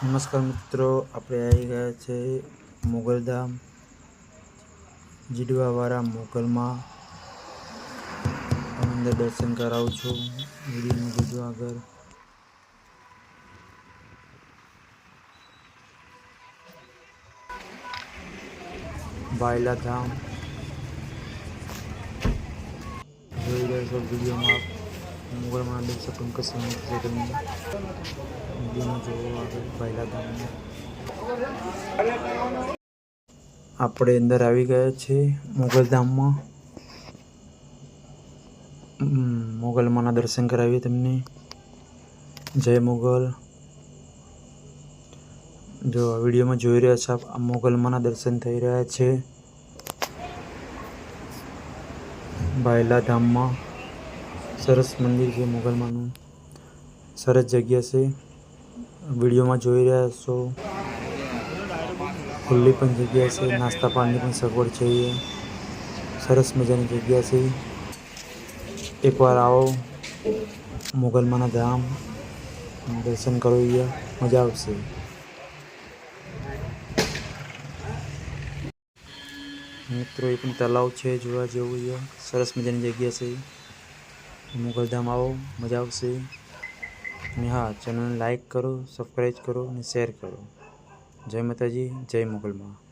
નમસ્કાર મિત્રો, આપણે આવી ગયા છે મોગલધામ, જીડવાવાળા મોગલમાં. અંદર દર્શન કરાવું છું વિડીયોમાં જોજો આગળ. બાયલા ધામ જોઈ રહ્યા છો વિડીયોમાં મોગલમાં દર્શક કંકસ છે તમે વિડીયોમાં જોવો આગળ બાયલા ધામમાં આપણે અંદર આવી ગયા છે હમ, મોગલમાના દર્શન કરાવીએ તમને. જય મુગલ. જો વિડીયોમાં જોઈ રહ્યા છો આ મોગલમાના દર્શન થઈ રહ્યા છે. બાયલા ધામમાં. સરસ મંદિર છે મોગલમાનું સરસ જગ્યા છે. વિડીયોમાં જોઈ રહ્યા છો. ખુલ્લી પણ જગ્યા છે. નાસ્તા પાણીની પણ સગવડ છે એ સરસ મજાની જગ્યા છે. એકવાર આવો મોગલમાના ધામ. દર્શન કરો મજા આવશે. મિત્રો, એ પણ તલાવ છે જોવા જેવું સરસ મજાની જગ્યા છે. મોગલધામ આવો, મજા આવશે. અને હા, ચેનલને લાઈક કરો સબસ્ક્રાઈબ કરો અને શેર કરો. જય માતાજી, જય મોગલમાં.